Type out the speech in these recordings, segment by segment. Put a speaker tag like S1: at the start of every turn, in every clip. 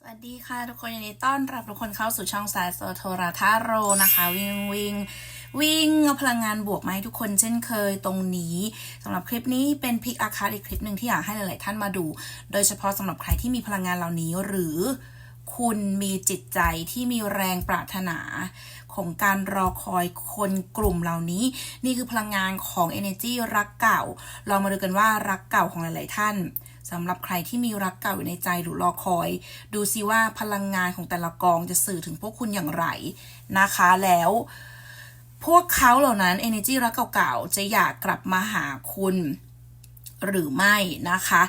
S1: สวัสดีค่ะทุกคนยินดีต้อนรับทุกคนเข้าสู่ช่องสายโซโทราทาโรนะคะ วิ่งวิ่งวิ่งเอาพลังงานบวกมาให้ทุกคนเช่นเคยตรงนี้สำหรับคลิปนี้เป็นพิกอาคาอีกคลิปหนึ่งที่อยากให้หลาย ๆ ท่านมาดู โดยเฉพาะสำหรับใครที่มีพลังงานเหล่านี้หรือคุณมีจิตใจที่มีแรงปรารถนาของการรอคอยคนกลุ่มเหล่านี้ นี่คือพลังงานของ energy รักเก่า เรามาดูกันว่ารักเก่าของหลาย ๆ ท่าน สำหรับใครที่มีรักเก่าอยู่ในใจหรือรอคอย ดูซิว่าพลังงานของแต่ละกองจะสื่อถึงพวกคุณอย่างไรนะคะแล้วพวกเขาเหล่านั้น energy รักเก่าๆ จะอยากกลับมาหาคุณหรือไม่นะคะ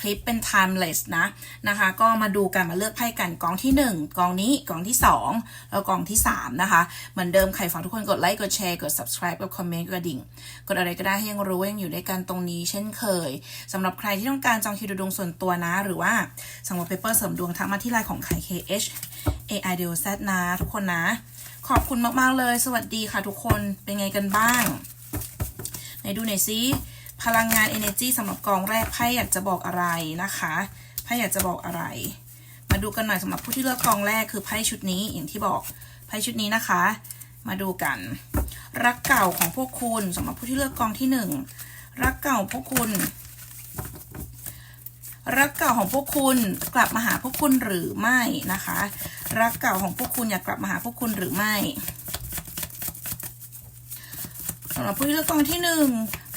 S1: คลิปเป็น timeless นะนะคะ ก็มาดูกันมาเลือกไพ่กันกองที่ 1 กองนี้กองที่ 2 แล้วกองที่ 3 นะคะ เหมือนเดิมใครฟังทุกคนกดไลค์กดแชร์กด subscribe กดคอมเมนต์กดกระดิ่ง กดอะไรก็ได้ให้ยังรู้ว่ายังอยู่ด้วยกันตรงนี้ เช่นเคยสำหรับใครที่ต้องการจองคิวดูดวงส่วนตัวนะ หรือว่าสั่งวอลเปเปอร์เสริมดวงทักมาที่ไลน์ของไข่ KH AI d o Z นะทุกคนนะ ขอบคุณมากๆเลย สวัสดีค่ะทุกคนเป็นไงกันบ้างไหนดูหน่อยซิ ลังงาน energy สำหรับกองแรกไพ่อยากจะบอกอะไรนะคะไพ่อยากจะบอกอะไร มาดูกันหน่อยสำหรับผู้ที่เลือกกองแรกคือไพ่ชุดนี้อย่างที่บอกไพ่ชุดนี้นะคะ มาดูกัน รักเก่าของพวกคุณสำหรับผู้ที่เลือกกองที่หนึ่งรักเก่าพวกคุณ รักเก่าของพวกคุณกลับมาหาพวกคุณหรือไม่นะคะ รักเก่าของพวกคุณอยากกลับมาหาพวกคุณหรือไม่สำหรับผู้ที่เลือกกองที่หนึ่ง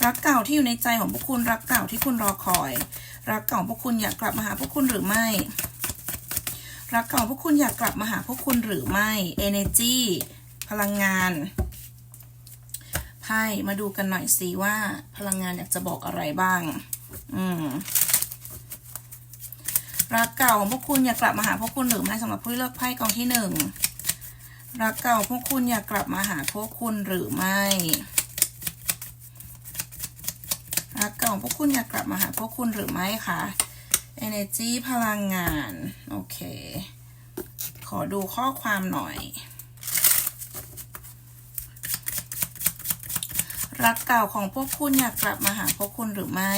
S1: รักเก่าที่อยู่ในใจของพวกคุณรักเก่าที่คุณรอคอย รักเก่าของพวกคุณอยากกลับมาหาพวกคุณหรือไม่ รักเก่าพวกคุณอยากกลับมาหาพวกคุณหรือไม่ energy พลังงานไพ่มาดูกันหน่อยสิว่า พลังงานอยากจะบอกอะไรบ้าง อืมรักเก่าของพวกคุณอยากกลับมาหาพวกคุณหรือไม่สำหรับผู้เลือกไพ่กองที่หนึ่งรักเก่าพวกคุณอยากกลับมาหาพวกคุณหรือไม่ รักเก่าพวกคุณอยากกลับมาหาพวกคุณหรือไม่คะ energy พลังงาน โอเค ขอดูข้อความหน่อย รักเก่าของพวกคุณอยากกลับมาหาพวกคุณหรือไม่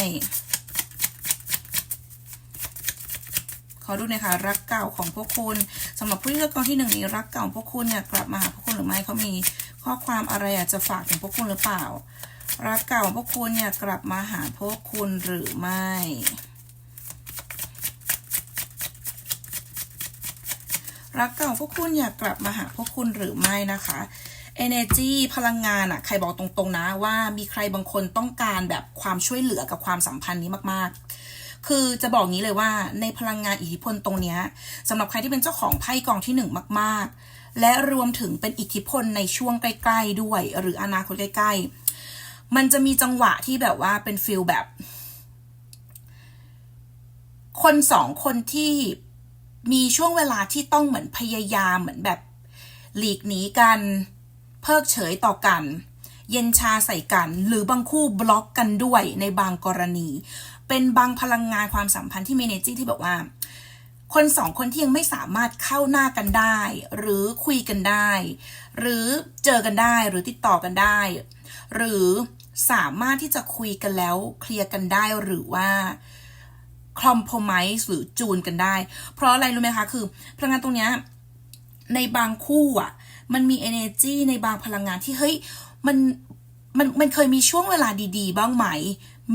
S1: ขอดูหน่อยค่ะรักเก่าของพวกคุณสำหรับผู้ที่เลือกกองที่หนึ่งนี้รักเก่าของพวกคุณอยากกลับมาหาพวกคุณหรือไม่เขามีข้อความอะไรอยากจะฝากถึงพวกคุณหรือเปล่า รักเก่าพวกคุณอยากกลับมาหาพวกคุณหรือไม่ รักเก่าพวกคุณอยากกลับมาหาพวกคุณหรือไม่นะคะ energy พลังงานอะใครบอกตรงๆนะว่ามีใครบางคนต้องการแบบความช่วยเหลือกับความสัมพันธ์นี้มากๆ คือจะบอกงี้เลยว่าในพลังงานอิทธิพลตรงเนี้ยสำหรับใครที่เป็นเจ้าของไพ่กองที่หนึ่งมาก ๆ และรวมถึงเป็นอิทธิพลในช่วงใกล้ ๆ ด้วย หรืออนาคตใกล้ ๆ มันจะมีจังหวะที่แบบว่าเป็นฟิลแบบ คนสองคนที่มีช่วงเวลาที่ต้องเหมือนพยายามเหมือนแบบ หลีกหนีกัน เพิกเฉยต่อกัน เย็นชาใส่กัน หรือบางคู่บล็อกกันด้วยในบางกรณี เป็นบางพลังงานความสัมพันธ์ที่เมเนจี้ที่แบอกว่า คนสองคนที่ยังไม่สามารถเข้าหน้ากันได้ หรือคุยกันได้ หรือเจอกันได้หรือติดต่อกันได้ หรือ สามารถที่จะคุยกันแล้วเคลียร์กันได้หรือว่าคอมโพม i s หรือจูนกันได้ เพราะอะไรรู้ไหมคะคือพลังงานตรงเนี้ยในบางคู่อะ มันมี energy ในบางพลังงานที่เฮ้ยมันมันมันเคยมีช่วงเวลาดีๆ บ้างไหม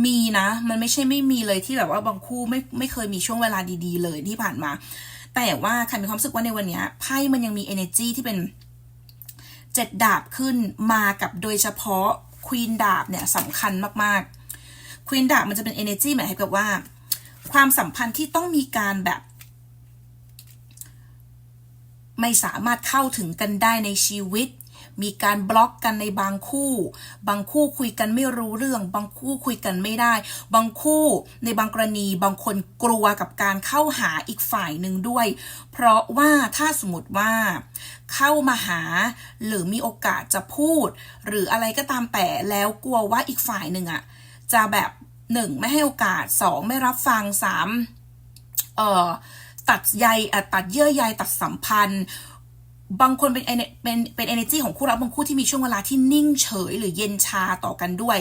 S1: มีนะ มันไม่ใช่ไม่มีเลยที่แบบว่าบางคู่ไม่ไม่เคยมีช่วงเวลาดี ๆ เลยที่ผ่านมา แต่ว่าใครมีความรู้สึกว่าในวันนี้ไพ่มันยังมี energy ที่เป็นเจ็ดดาบขึ้นมากับโดยเฉพาะ ควีนดาบเนี่ยสำคัญมากๆควีนดาบมันจะเป็น energy หมายถึงว่า ความสัมพันธ์ที่ต้องมีการแบบ ไม่สามารถเข้าถึงกันได้ในชีวิต มีการบล็อกกันในบางคู่ บางคู่คุยกันไม่รู้เรื่อง บางคู่คุยกันไม่ได้ บางคู่ในบางกรณีบางคนกลัวกับการเข้าหาอีกฝ่ายหนึ่งด้วย เพราะว่าถ้าสมมติว่าเข้ามาหาหรือมีโอกาสจะพูด หรืออะไรก็ตามแต่แล้วกลัวว่าอีกฝ่ายหนึ่งอะจะแบบหนึ่งไม่ให้โอกาสสองไม่รับฟังสามเอ่อตัดใยตัดเยื่อใยตัดสัมพันธ์ บางคนเป็นเป็นเป็น energy ของคู่รักบางคู่ที่มีช่วงเวลาที่นิ่งเฉย หรือเย็นชาต่อกันด้วย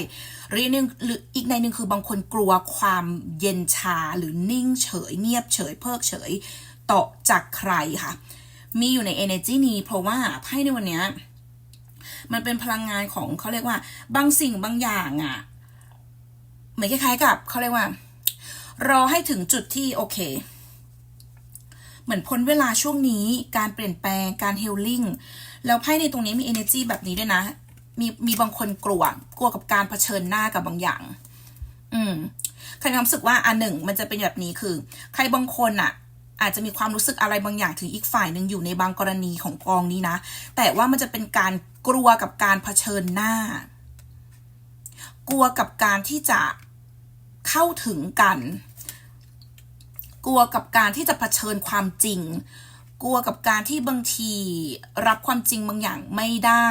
S1: หรืออีกหนึ่งหรืออีกในหนึ่งคือบางคนกลัวความเย็นชาหรือนิ่งเฉย เงียบเฉย เพิกเฉยต่อจากใครค่ะ มีอยู่ใน energy นี้เพราะว่าไพ่ในวันนี้มันเป็นพลังงานของเขาเรียกว่า บางสิ่งบางอย่างอะ่ะเหมือนคล้ายๆกับเขาเรียกว่า รอให้ถึงจุดที่โอเค เหมือนพ้นเวลาช่วงนี้ การเปลี่ยนแปลงการเฮลลิ่งแล้วไพ่ในตรงนี้มี energy แบบนี้ด้วยนะ มีมีบางคนกลัว กลัวกับการเผชิญหน้ากับบางอย่าง อืมใครมีความรู้สึกว่าอันหนึ่งมันจะเป็นแบบนี้คือ ใครบางคนอะอาจจะมีความรู้สึกอะไรบางอย่างถึงอีกฝ่ายหนึ่งอยู่ในบางกรณีของกองนี้นะ แต่ว่ามันจะเป็นการกลัวกับการเผชิญหน้า กลัวกับการที่จะเข้าถึงกัน กลัวกับการที่จะเผชิญความจริง กลัวกับการที่บางทีรับความจริงบางอย่างไม่ได้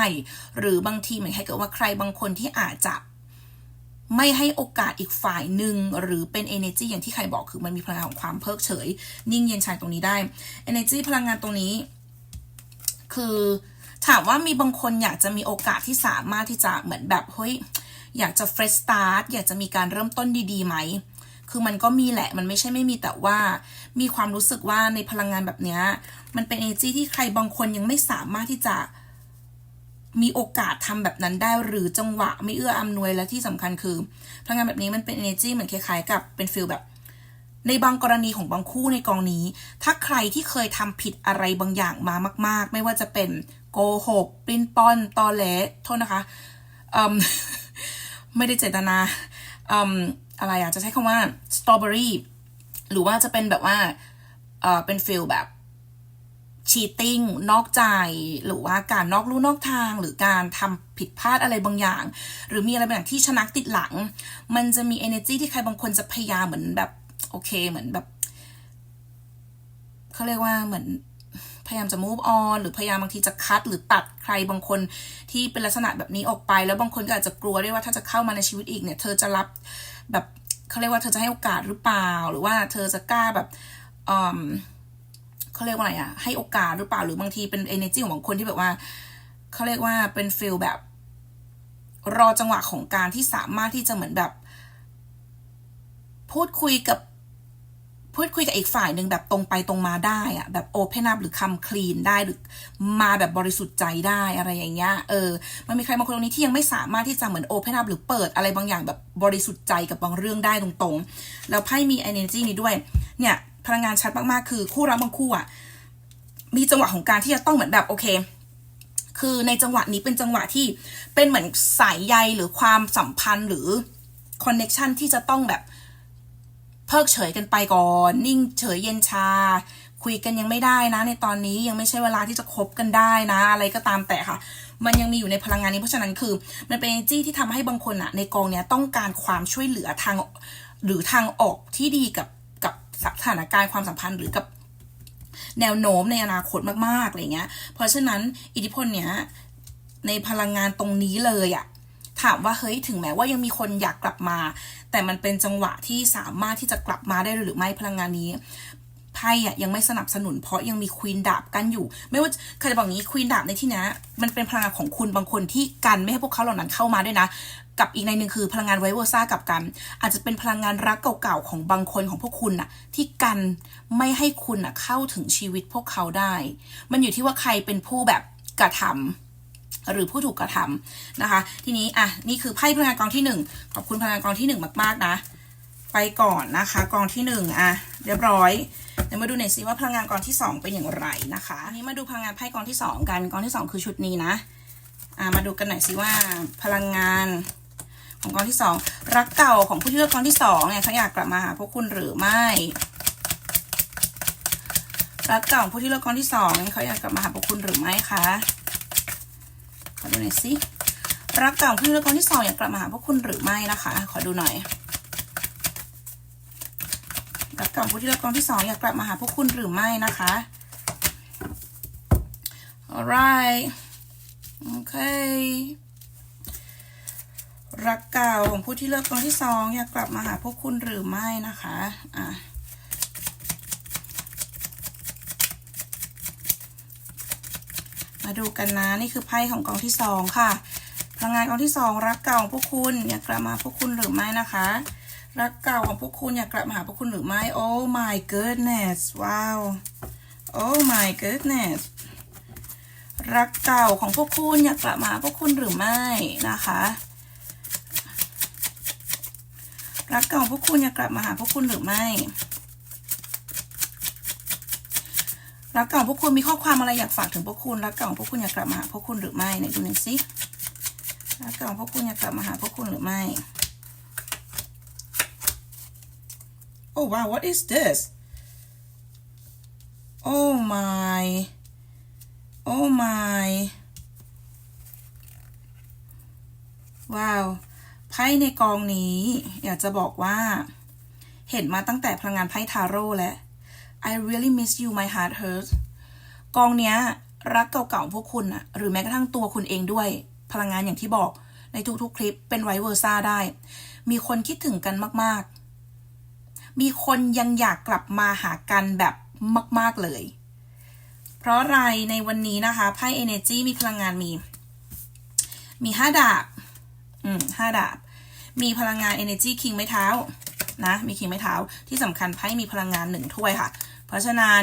S1: หรือบางทีเหมือนให้เกิดว่าใครบางคนที่อาจจะไม่ให้โอกาสอีกฝ่ายหนึ่งหรือเป็น energy อย่างที่ใครบอกคือมันมีพลังงานของความเพิกเฉย นิ่งเย็นชายตรงนี้ได้ energy พลังงานตรงนี้ คือถามว่ามีบางคนอยากจะมีโอกาสที่สามารถที่จะเหมือนแบบเฮ้ยอยากจะ fresh start อยากจะมีการเริ่มต้นดีๆไหม คือมันก็มีแหละมันไม่ใช่ไม่มีแต่ว่ามีความรู้สึกว่าในพลังงานแบบเนี้ยมันเป็น energy ที่ใครบางคนยังไม่สามารถที่จะมีโอกาสทำแบบนั้นได้หรือจังหวะไม่เอื้ออำนวยและที่สำคัญคือ พลังงานแบบนี้มันเป็น energy เหมือนคล้ายๆ กับเป็นฟิลแบบ ในบางกรณีของบางคู่ในกองนี้ ถ้าใครที่เคยทำผิดอะไรบางอย่างมามาก ๆ ไม่ว่าจะเป็นโกหกปลิ้นป้อนตอแหลโทษนะคะ ไม่ได้เจตนา อะไรอะจะใช้คำว่าสตรอเบอรี่หรือว่าจะเป็นแบบว่าเออเป็นฟิลแบบชีตติ้งนอกใจ หรือว่าการนอกลู่นอกทาง หรือการทำผิดพลาดอะไรบางอย่าง หรือมีอะไรบางอย่างที่ชนักติดหลัง มันจะมี energy ที่ใครบางคนจะพยายามเหมือนแบบ โอเคเหมือนแบบเขาเรียกว่าเหมือน พยายามจะ move on หรือพยายามบางทีจะคัดหรือตัดใครบางคนที่เป็นลักษณะแบบนี้ออกไป แล้วบางคนก็อาจจะกลัวด้วยว่าถ้าจะเข้ามาในชีวิตอีกเนี่ย เธอจะรับแบบเขาเรียกว่าเธอจะให้โอกาสหรือเปล่า หรือว่าเธอจะกล้าแบบเขาเรียกว่าอะไรอะให้โอกาสหรือเปล่าหรือบางทีเป็น energy ของบางคนที่แบบว่าเขาเรียกว่าเป็นฟิลแบบ รอจังหวะของการที่สามารถที่จะเหมือนแบบ พูดคุยกับ พูดคุยกับอีกฝ่ายหนึ่งแบบตรงไปตรงมาได้อะแบบโอเพนอัพหรือคำคลีนได้หรือมาแบบบริสุทธิ์ใจได้อะไรอย่างเงี้ยเออมันมีใครบางคนตรงนี้ที่ยังไม่สามารถที่จะเหมือนโอเพนอัพหรือเปิดอะไรบางอย่างแบบบริสุทธิ์ใจกับบางเรื่องได้ตรงๆ แล้วไพ่มี energy นี้ด้วยเนี่ยพลังงานชัดมากๆ คือคู่รักบางคู่อะมีจังหวะของการที่จะต้องเหมือนแบบโอเคคือในจังหวะนี้เป็นจังหวะที่เป็นเหมือนสายใยหรือความสัมพันธ์หรือคอนเน็ชันที่จะต้องแบบ เพิกเฉยกันไปก่อน นิ่งเฉยเย็นชา คุยกันยังไม่ได้นะ ในตอนนี้ยังไม่ใช่เวลาที่จะคบกันได้นะ อะไรก็ตามแต่ค่ะ มันยังมีอยู่ในพลังงานนี้เพราะฉะนั้นคือ มันเป็น energy ที่ทำให้บางคนอะในกองเนี้ยต้องการความช่วยเหลือทาง หรือทางออกที่ดีกับกับสถานการณ์ความสัมพันธ์หรือกับแนวโน้มในอนาคตมากๆอะไรเงี้ย เพราะฉะนั้นอิทธิพลเนี้ยในพลังงานตรงนี้เลยอะ ถามว่าเฮ้ยถึงแม้ว่ายังมีคนอยากกลับมา แต่มันเป็นจังหวะที่สามารถที่จะกลับมาได้หรือไม่พลังงานนี้ไพ่อะยังไม่สนับสนุนเพราะยังมีควีนดาบกันอยู่ ไม่ว่าใครจะบอกงี้ควีนดาบในที่นี้มันเป็นพลังงานของคุณบางคนที่กันไม่ให้พวกเขาเหล่านั้นเข้ามาด้วยนะ กับอีกในหนึ่งคือพลังงานไวเวอร์ซ่ากับกัน อาจจะเป็นพลังงานรักเก่าๆของบางคนของพวกคุณน่ะ ที่กันไม่ให้คุณน่ะเข้าถึงชีวิตพวกเขาได้ มันอยู่ที่ว่าใครเป็นผู้แบบกระทำ หรือผู้ถูกกระทำนะคะ ทีนี้อะนี่คือไพ่พลังงานกองที่หนึ่งขอบคุณพลังงานกองที่หนึ่งมากๆนะ ไปก่อนนะคะกองที่หนึ่งอะ เรียบร้อยเดี๋ยวมาดูหน่อยสิว่าพลังงานกองที่สองเป็นอย่างไรนะคะอันนี้มาดูพลังงานไพ่กองที่สองกันกองที่สองคือชุดนี้นะอะมาดูกันหน่อยสิว่าพลังงานของกองที่สองรักเก่าของผู้ที่เลือกกองที่สองเนี่ยเขาอยากกลับมาหาพวกคุณหรือไม่ รักเก่าของผู้ที่เลือกกองที่สองเนี่ยเขาอยากกลับมาหาพวกคุณหรือไม่คะ ดูหน่อยสิรักเก่าของผู้ที่เลือกกองที่สองอยากกลับมาหาพวกคุณหรือไม่นะคะ ขอดูหน่อยรักเก่าผู้ที่เลือกกองที่สองอยากกลับมาหาพวกคุณหรือไม่นะคะ alright okay รักเก่าของผู้ที่เลือกกองที่สองอยากกลับมาหาพวกคุณหรือไม่นะคะ อะ มาดูกันนะ นี่คือไพ่ของกองที่สองค่ะ พลังงานกองที่สองรักเก่าของพวกคุณอยากกลับมาพวกคุณหรือไม่นะคะ รักเก่าของพวกคุณอยากกลับมาหาพวกคุณหรือไม่ Oh my goodness ว้าว Oh my goodness รักเก่าของพวกคุณอยากกลับมาหาพวกคุณหรือไม่นะคะ รักเก่าของพวกคุณอยากกลับมาหาพวกคุณหรือไม่ รักเก่าของพวกคุณมีข้อความอะไรอยากฝากถึงพวกคุณรักเก่าของพวกคุณอยากกลับมาหาพวกคุณหรือไม่ไหนดูหน่อยสิรักเก่าของพวกคุณอยากกลับมาหาพวกคุณหรือไม่ Oh wow what is this Oh my Oh my ว้าวไพ่ในกองนี้ อยากจะบอกว่า เห็นมาตั้งแต่พลังงานไพ่ทาโร่แล้ว I really miss you my heart hurts กองเนี้ย รักเก่าๆพวกคุณอะหรือแม้กระทั่งตัวคุณเองด้วย พลังงานอย่างที่บอกในทุกๆคลิปเป็นไวเวอร์ซ่าได้ มีคนคิดถึงกันมากๆ มีคนยังอยากกลับมาหากันแบบมาก ๆเลย เพราะอะไรในวันนี้นะคะไพ่ Energy มีพลังงานมี มีห้าดาบ อืมห้าดาบ มีพลังงาน Energy King ไม้เท้านะมี King ไม้เท้าที่สำคัญไพ่มีพลังงานหนึ่งถ้วยค่ะ เพราะฉะนั้น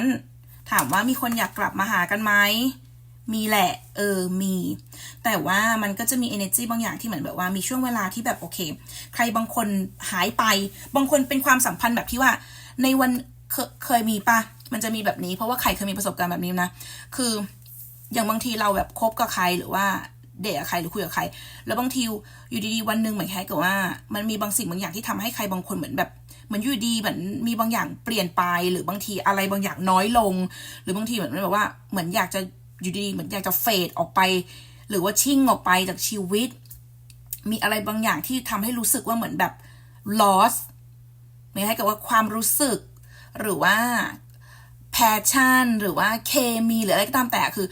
S1: ถามว่ามีคนอยากกลับมาหากันไหม มีแหละ เออ มี แต่ว่ามันก็จะมี energy บางอย่างที่เหมือนแบบว่ามีช่วงเวลาที่แบบโอเค ใครบางคนหายไป บางคนเป็นความสัมพันธ์แบบที่ว่า ในวันเคเคยมีปะมันจะมีแบบนี้ เพราะว่าใครเคยมีประสบการณ์แบบนี้นะ คืออย่างบางทีเราแบบคบกับใครหรือว่าเดทกับใครหรือคุยกับใคร แล้วบางทีอยู่ดีๆวันหนึ่งเหมือนแค่กับว่า มันมีบางสิ่งบางอย่างที่ทำให้ใครบางคนเหมือนแบบ มือนอยู่ดีเหมือนมีบางอย่างเปลี่ยนไปหรือบางทีอะไรบางอย่างน้อยลง หรือบางทีเหมือนแบบว่าเหมือนอยากจะอยู่ดีเหมือนอยากจะเฟดออกไป หรือว่าชิ่งออกไปจากชีวิต มีอะไรบางอย่างที่ทำให้รู้สึกว่าเหมือนแบบ loss ไม่ให้กับว่าความรู้สึก หรือว่า passion หรือว่าเคมีหรืออะไรก็ตามแต่คือ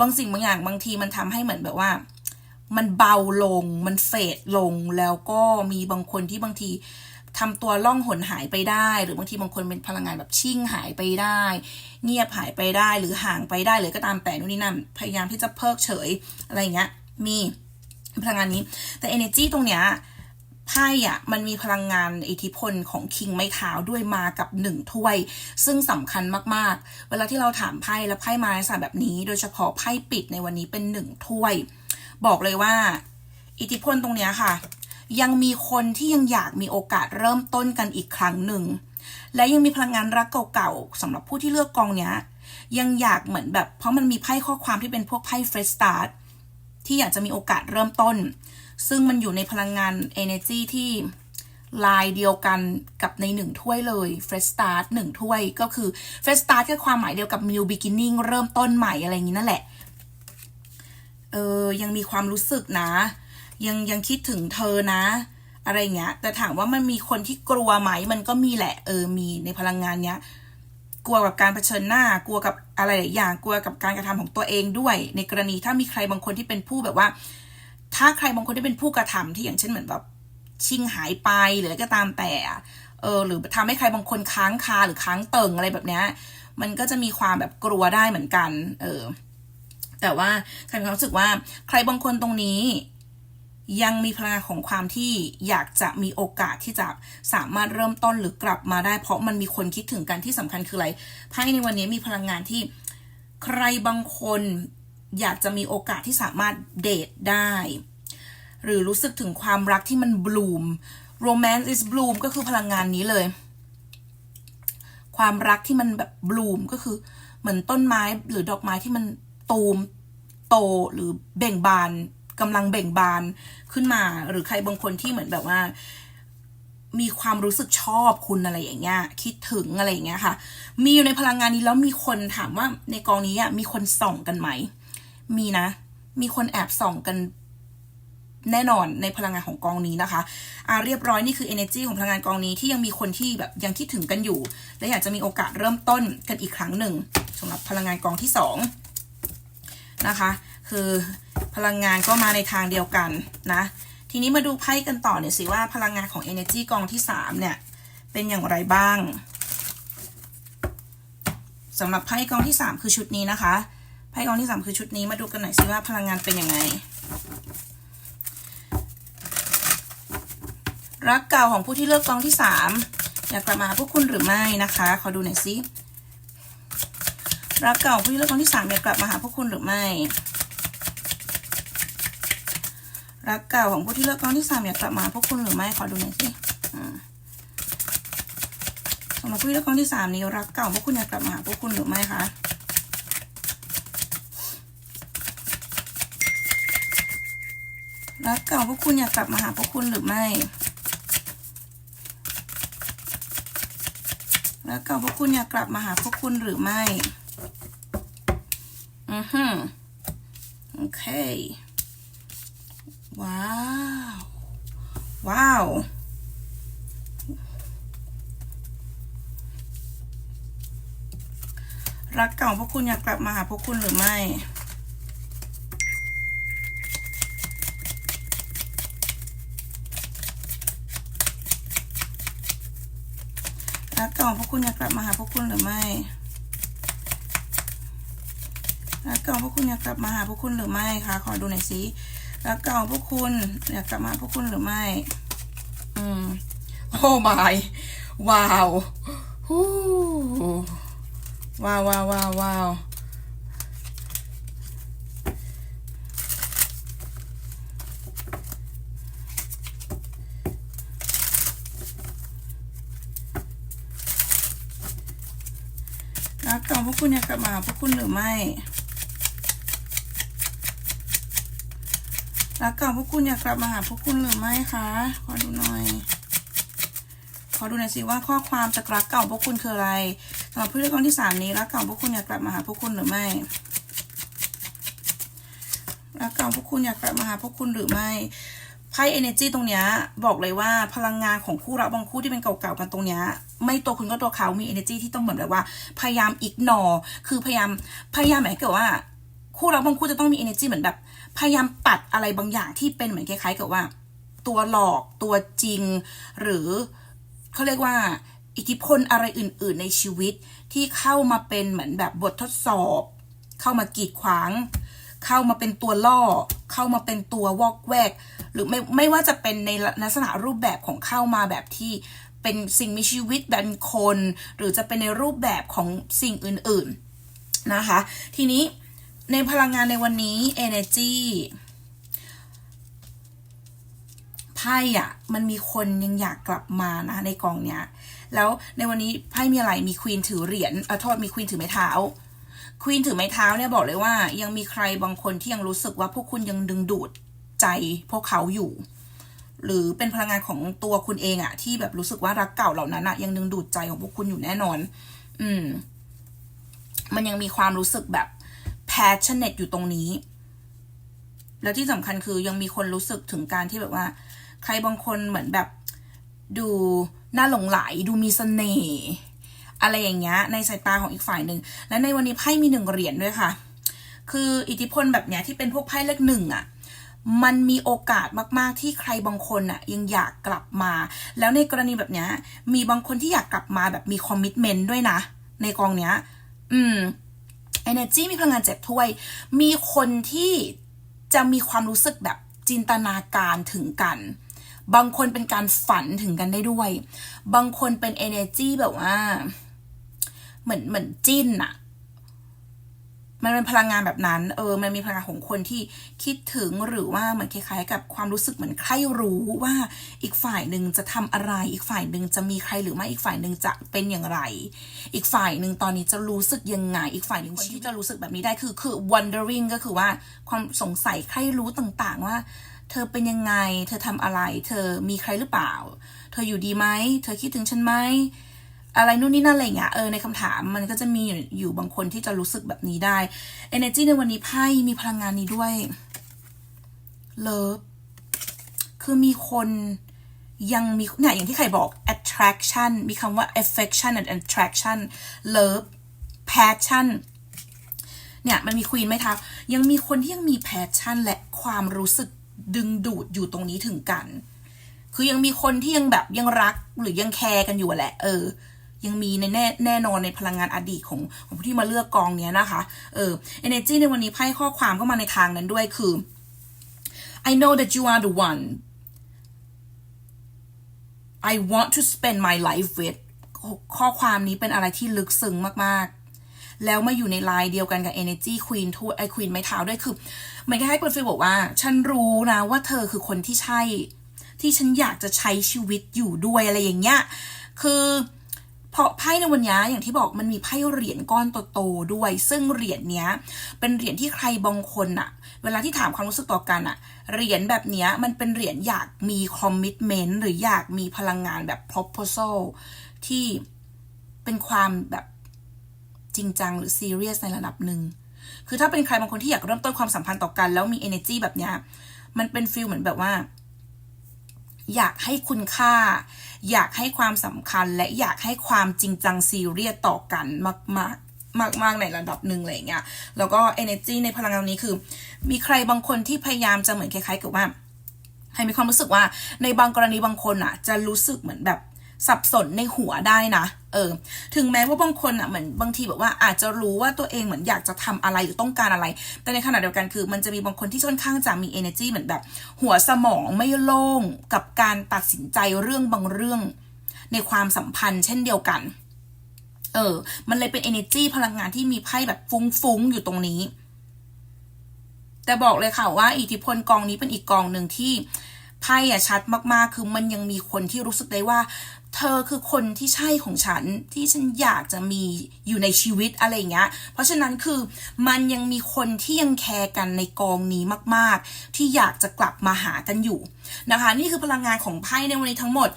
S1: บางสิ่งบางอย่างบางทีมันทำให้เหมือนแบบว่า มันเบาลงมันเฟดลงแล้วก็มีบางคนที่บางที ทำตัวล่องหนหายไปได้ หรือบางทีบางคนเป็นพลังงานแบบชิ่งหายไปได้ เงียบหายไปได้หรือห่างไปได้หรือก็ตามแต่นู่นนี่นั่นพยายามที่จะเพิกเฉยอะไรเงี้ยมีพลังงานนี้ แต่ energy ตรงเนี้ยไพ่อะมันมีพลังงานอิทธิพลของคิงไม้เท้าด้วยมากับหนึ่งถ้วย ซึ่งสำคัญมากๆ เวลาที่เราถามไพ่แล้วไพ่มาในลักษณะแบบนี้ โดยเฉพาะไพ่ปิดในวันนี้เป็นหนึ่งถ้วย บอกเลยว่า อิทธิพลตรงเนี้ยค่ะ ยังมีคนที่ยังอยากมีโอกาสเริ่มต้นกันอีกครั้งหนึ่ง และยังมีพลังงานรักเก่าๆสำหรับผู้ที่เลือกกองเนี้ย ยังอยากเหมือนแบบ เพราะมันมีไพ่ข้อความที่เป็นพวกไพ่ fresh start ที่อยากจะมีโอกาสเริ่มต้น ซึ่งมันอยู่ในพลังงาน energy ที่ลายเดียวกันกับในหนึ่งถ้วยเลย fresh start หนึ่งถ้วยก็คือ fresh start ก็ความหมายเดียวกับ new beginning เริ่มต้นใหม่อะไรอย่างนี้นั่นแหละ เออ ยังมีความรู้สึกนะ ยังยังคิดถึงเธอนะ อะไรเงี้ย แต่ถามว่ามันมีคนที่กลัวไหม มันก็มีแหละ เออ มีในพลังงานเนี้ย กลัวกับการเผชิญหน้า กลัวกับอะไรหลายอย่าง กลัวกับการกระทำของตัวเองด้วย ในกรณีถ้ามีใครบางคนที่เป็นผู้แบบว่า ถ้าใครบางคนที่เป็นผู้กระทำที่อย่างเช่นเหมือนแบบชิงหายไปหรืออะไรก็ตามแต่ เออ หรือทำให้ใครบางคนค้างคาหรือค้างเติ่งอะไรแบบเนี้ย มันก็จะมีความแบบกลัวได้เหมือนกัน เออ แต่ว่าใครมีความรู้สึกว่าใครบางคนตรงนี้ ยังมีพลังงานของความที่อยากจะมีโอกาสที่จะสามารถเริ่มต้นหรือกลับมาได้ เพราะมันมีคนคิดถึงกันที่สำคัญคืออะไรไพ่ในวันนี้มีพลังงานที่ใครบางคนอยากจะมีโอกาสที่สามารถเดทได้ หรือรู้สึกถึงความรักที่มันบลูม romance is bloom ก็คือพลังงานนี้เลย ความรักที่มันแบบบลูมก็คือเหมือนต้นไม้หรือดอกไม้ที่มันตูมโตหรือเบ่งบาน กำลังเบ่งบานขึ้นมา หรือใครบางคนที่เหมือนแบบว่า มีความรู้สึกชอบคุณอะไรอย่างเงี้ย คิดถึงอะไรอย่างเงี้ยค่ะ มีอยู่ในพลังงานนี้แล้วมีคนถามว่าในกองนี้มีคนส่องกันไหม มีนะ มีคนแอบส่องกันแน่นอนในพลังงานของกองนี้นะคะอ่าเรียบร้อยนี่คือ energy ของพลังงานกองนี้ที่ยังมีคนที่แบบยังคิดถึงกันอยู่ และอยากจะมีโอกาสเริ่มต้นกันอีกครั้งหนึ่งสำหรับพลังงานกองที่สองนะคะ คือพลังงานก็มาในทางเดียวกันนะ ทีนี้มาดูไพ่กันต่อเนี่ยสิว่าพลังงานของ energy กองที่สามเนี่ย เป็นอย่างไรบ้างสำหรับไพ่กองที่สามคือชุดนี้นะคะไพ่กองที่สามคือชุดนี้มาดูกันหน่อยสิว่าพลังงานเป็นยังไง รักเก่าของผู้ที่เลือกกองที่สามอยากกลับมาหาพวกคุณหรือไม่นะคะ ขอดูหน่อยสิรักเก่าของผู้ที่เลือกกองที่สามอยากกลับมาหาพวกคุณหรือไม่ รักเก่าของผู้ที่เลือกกองที่สามอยากกลับมาพวกคุณหรือไม่ขอดูหน่อยสิสำหรับผู้ที่เลือกกองที่สามนี้รักเก่าพวกคุณอยากกลับมาหาพวกคุณหรือไม่คะรักเก่าพวกคุณอยากกลับมาหาพวกคุณหรือไม่รักเก่าพวกคุณอยากกลับมาหาพวกคุณหรือไม่อือฮึโอเค ว้าว ว้าว รักเก่าพวกคุณอยากกลับมาหาพวกคุณหรือไม่ รักเก่าพวกคุณอยากกลับมาหาพวกคุณหรือไม่รักเก่าพวกคุณอยากกลับมาหาพวกคุณหรือไม่คะ ขอดูหน่อยสิ รักเก่าพวกคุณอยากกลับมาพวกคุณหรือไม่ อืม โอ้ my ว้าวฮู้ว้าวว้าวว้าวว้าวรักเก่าพวกคุณอยากกลับมาพวกคุณหรือไม่ รักเก่าพวกคุณอยากกลับมาหาพวกคุณหรือไม่คะขอดูหน่อยขอดูหน่อยสิว่าข้อความจากรักเก่าพวกคุณคืออะไรสำหรับผู้เลือกคนที่สามนี้รักเก่าพวกคุณอยากกลับมาหาพวกคุณหรือไม่รักเก่าพวกคุณอยากกลับมาหาพวกคุณหรือไม่ไพ่ energy ตรงเนี้ยบอกเลยว่าพลังงานของคู่รักบางคู่ที่เป็นเก่าๆกันตรงเนี้ยไม่ตัวคุณก็ตัวเขามี energy ที่ต้องเหมือนแบบว่า พยายาม ignore คือพยายามพยายามหมายถึงว่า คู่รักบางคู่จะต้องมี energy เหมือนแบบ พยายามตัดอะไรบางอย่างที่เป็นเหมือนคล้ายๆกับว่า ตัวหลอกตัวจริง หรือเขาเรียกว่า อิทธิพลอะไรอื่น ๆ ในชีวิตที่เข้ามาเป็นเหมือนแบบบททดสอบ เข้ามากีดขวาง เข้ามาเป็นตัวล่อ เข้ามาเป็นตัววอกแวก หรือไม่ไม่ว่าจะเป็นในลักษณะรูปแบบของเข้ามาแบบที่เป็นสิ่งมีชีวิตแบบคน หรือจะเป็นในรูปแบบของสิ่งอื่น ๆ นะคะ ทีนี้ ในพลังงานในวันนี้ energy ไพ่อะมันมีคนยังอยากกลับมานะในกองเนี้ย แล้วในวันนี้ไพ่มีอะไรมีควีนถือเหรียญเออโทษมีควีนถือไม้เท้าควีนถือไม้เท้าเนี่ยบอกเลยว่า ยังมีใครบางคนที่ยังรู้สึกว่าพวกคุณยังดึงดูดใจพวกเขาอยู่ หรือเป็นพลังงานของตัวคุณเองอะที่แบบรู้สึกว่ารักเก่าเหล่านั้นอะยังดึงดูดใจของพวกคุณอยู่แน่นอน อืม มันยังมีความรู้สึกแบบ passionate อยู่ตรงนี้ แล้วที่สำคัญคือยังมีคนรู้สึกถึงการที่แบบว่า ใครบางคนเหมือนแบบดูน่าหลงไหลดูมีเสน่ห์อะไรอย่างเงี้ยในสายตาของอีกฝ่ายหนึ่ง และในวันนี้ไพ่มีหนึ่งเหรียญด้วยค่ะ คืออิทธิพลแบบเนี้ยที่เป็นพวกไพ่เลขหนึ่งอะ่ะมันมีโอกาสมาก ๆ ที่ใครบางคนอะยังอยากกลับมา แล้วในกรณีแบบเนี้ยมีบางคนที่อยากกลับมาแบบมีคอมมิชเมนต์ด้วยนะ ในกองเนี้ย อืม energy มีพลังงานเจ็ดถ้วย มีคนที่จะมีความรู้สึกแบบจินตนาการถึงกัน บางคนเป็นการฝันถึงกันได้ด้วย บางคนเป็น energy แบบว่า เหมือนเหมือนจิ้นอะ มันเป็นพลังงานแบบนั้น เออ มันมีพลังงานของคนที่คิดถึงหรือว่าเหมือนคล้ายๆ กับความรู้สึกเหมือนใครรู้ว่าอีกฝ่ายหนึ่งจะทำอะไร อีกฝ่ายหนึ่งจะมีใครหรือไม่อีกฝ่ายหนึ่งจะเป็นอย่างไร อีกฝ่ายหนึ่งตอนนี้จะรู้สึกยังไง อีกฝ่ายหนึ่งคนที่จะรู้สึกแบบนี้ได้คือคือ wondering ก็คือว่าความสงสัยใครรู้ต่างๆ ว่า เธอเป็นยังไง เธอทำอะไร เธอมีใครหรือเปล่า เธออยู่ดีไหม เธอคิดถึงฉันไหม อะไรนู่นนี่นั่นอะไรอย่างเงี้ยเออในคำถามมันก็จะมีอยู่บางคนที่จะรู้สึกแบบนี้ได้ energy ในวันนี้ไพ่มีพลังงานนี้ด้วย love คือมีคนยังมีเนี่ยอย่างที่ใครบอก attraction มีคำว่า affection and attraction love passion เนี่ยมันมีควีนไหมคะ ยังมีคนที่ยังมีแพชชั่นและความรู้สึกดึงดูดอยู่ตรงนี้ถึงกัน คือยังมีคนที่ยังแบบยังรักหรือยังแคร์กันอยู่แหละ เออ ยังมีในแน่แน่นอนในพลังงานอดีตของของผู้ที่มาเลือกกองเนี้ยนะคะเออ energy ในวันนี้ไพ่ข้อความเข้ามาในทางนั้นด้วยคือ I know that you are the one I want to spend my life with ข้อความนี้เป็นอะไรที่ลึกซึ้งมาก ๆ แล้วมาอยู่ในไลน์เดียวกันกับ Energy Queen ทูไอ Queen ไม้เท้าด้วยคือมันก็ให้คุณฟิลบอกว่า ฉันรู้นะว่าเธอคือคนที่ใช่ ที่ฉันอยากจะใช้ชีวิตอยู่ด้วยอะไรอย่างเงี้ย คือ เพราะไพ่ในวันนี้อย่างที่บอกมันมีไพ่เหรียญก้อนโตๆด้วย ซึ่งเหรียญเนี้ย เป็นเหรียญที่ใครบางคนอะเวลาที่ถามความรู้สึกต่อกันอะเหรียญแบบเนี้ยมันเป็นเหรียญอยากมีคอมมิชเมนต์หรืออยากมีพลังงานแบบ proposal ที่เป็นความแบบจริงจังหรือซีเรียสในระดับหนึ่ง คือถ้าเป็นใครบางคนที่อยากเริ่มต้นความสัมพันธ์ต่อกัน แล้วมี energy แบบเนี้ย มันเป็นฟีลเหมือนแบบว่า อยากให้คุณค่า อยากให้ความสำคัญและอยากให้ความจริงจังซีเรียสต่อกันมากมากมากมากๆในระดับหนึ่งอะไรอย่างเงี้ย แล้วก็ energy ในพลังงานนี้คือ มีใครบางคนที่พยายามจะเหมือนคล้ายๆกับว่าให้มีความรู้สึกว่าในบางกรณีบางคนอะจะรู้สึกเหมือนแบบ สับสนในหัวได้นะ เออ ถึงแม้ว่าบางคนอะเหมือนบางทีแบบว่าอาจจะรู้ว่าตัวเองเหมือนอยากจะทำอะไรหรือต้องการอะไร แต่ในขณะเดียวกันคือ มันจะมีบางคนที่ค่อนข้างจะมี energy เหมือนแบบ หัวสมองไม่โล่งกับการตัดสินใจเรื่องบางเรื่อง ในความสัมพันธ์เช่นเดียวกัน เออ มันเลยเป็น energy พลังงานที่มีไพ่แบบฟุ้งๆอยู่ตรงนี้ แต่บอกเลยค่ะว่าอิทธิพลกองนี้เป็นอีกกองหนึ่งที่ไพ่อะชัดมากๆ คือมันยังมีคนที่รู้สึกได้ว่า เธอคือคนที่ใช่ของฉันที่ฉันอยากจะมีอยู่ในชีวิตอะไรอย่างเงี้ย เพราะฉะนั้นคือมันยังมีคนที่ยังแคร์กันในกองนี้มาก ๆ ที่อยากจะกลับมาหากันอยู่นะคะ นี่คือพลังงานของไพ่ในวันนี้ทั้งหมด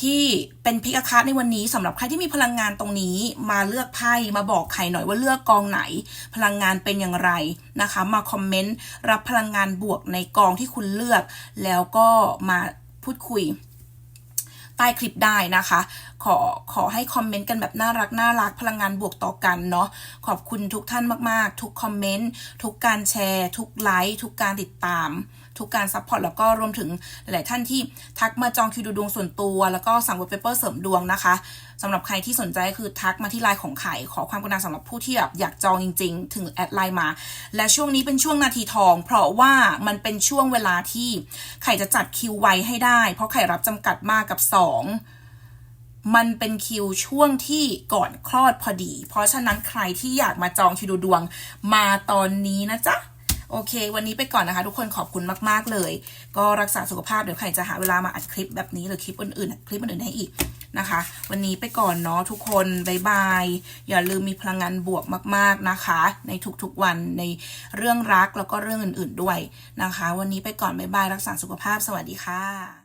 S1: ที่เป็นพิกอาคาในวันนี้สำหรับใครที่มีพลังงานตรงนี้ มาเลือกไพ่มาบอกใครหน่อยว่าเลือกกองไหน พลังงานเป็นอย่างไรนะคะ มาคอมเมนต์รับพลังงานบวกในกองที่คุณเลือก แล้วก็มาพูดคุย ใต้คลิปได้นะคะ ขอขอให้คอมเมนต์กันแบบน่ารักน่ารักพลังงานบวกต่อกันเนาะขอบคุณทุกท่านมากๆ ทุกคอมเมนต์ทุกการแชร์ ทุกไลค์ทุกการติดตาม ทุกการซัพพอร์ตแล้วก็รวมถึงหลายท่านที่ทักมาจองคิวดูดวงส่วนตัว แล้วก็สั่งเว็บเปเปอร์เสริมดวงนะคะสำหรับใครที่สนใจคือทักมาที่ไลน์ของไข่ขอความกรุณาสำหรับผู้ที่แบบอยากจองจริง ๆ ถึงแอดไลน์มา และช่วงนี้เป็นช่วงนาทีทอง เพราะว่ามันเป็นช่วงเวลาที่ไข่จะจัดคิวไวให้ได้ เพราะไข่รับจำกัดมากกับสองมันเป็นคิวช่วงที่ก่อนคลอดพอดี เพราะฉะนั้นใครที่อยากมาจองคิวดูดวงมาตอนนี้นะจ๊ะ โอเค วันนี้ไปก่อนนะคะ ทุกคนขอบคุณมาก ๆ เลย ก็รักษาสุขภาพเดี๋ยวใครจะหาเวลามาอัดคลิปแบบนี้หรือคลิปอื่นๆคลิปอื่นๆให้อีกนะคะ วันนี้ไปก่อนเนาะทุกคนบายบาย อย่าลืมมีพลังงานบวกมาก ๆนะคะ ในทุกๆวันในเรื่องรักแล้วก็เรื่องอื่น ๆด้วยนะคะ วันนี้ไปก่อนบายบายรักษาสุขภาพสวัสดีค่ะ